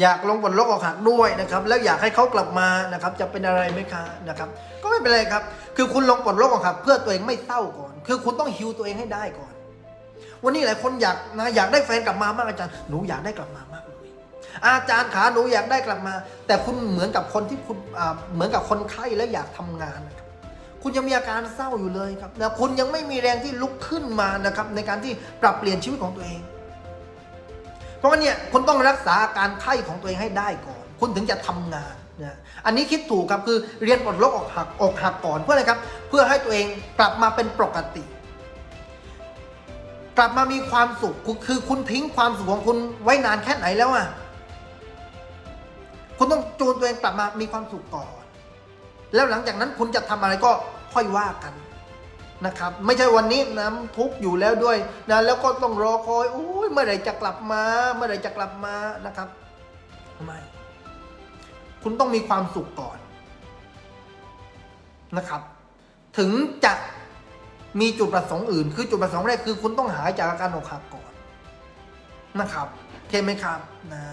อยากลงบนโลกอกหักด้วยนะครับแล้วอยากให้เขากลับมานะครับจะเป็นอะไรไหมคะนะครับก็ไม่เป็นไรครับ คือคุณลงบนโลกอกหักเพื่อตัวเองไม่เศร้าก่อน คือคุณต้องฮิวตัวเองให้ได้ก่อน วันนี้หลายคนอยากนะอยากได้แฟนกลับมามากอาจารย์หนูอยากได้กลับมามากเลยอาจารย์ขาหนูอยากได้กลับมา แต่คุณเหมือนกับคนที่คุณอ่าเหมือนกับคนไข้แล้วอยากทำงานนะครับคุณยังมีอาการเศร้าอยู่เลยครับนะคุณยังไม่มีแรงที่ลุกขึ้นมานะครับในการที่ปรับเปลี่ยนชีวิตของตัวเอง ราะว่าเนี่ยคุณต้องรักษาอาการไข้ของตัวเองให้ได้ก่อน คุณถึงจะทำงานนะอันนี้คิดถูกครับคือเรียนปลดล็อกอกหักอกหักก่อนเพื่ออะไรครับ เพื่อให้ตัวเองกลับมาเป็นปกติ กลับมามีความสุขคือคือคุณทิ้งความสุขของคุณไว้นานแค่ไหนแล้วอะคุณต้องจูนตัวเองกลับมามีความสุขก่อน แล้วหลังจากนั้นคุณจะทำอะไรก็ค่อยว่ากัน นะครับไม่ใช่วันนี้น้ำทุกอยู่แล้วด้วยนะแล้วก็ต้องรอคอยโอ้ยเมื่อไหร่จะกลับมา เมื่อไหร่จะกลับมานะครับไม่คุณต้องมีความสุขก่อนนะครับ ถึงจะมีจุดประสงค์อื่น คือจุดประสงค์แรกคือ คุณต้องหายจากอาการอกหักก่อนนะครับโอเคไหมครับนะ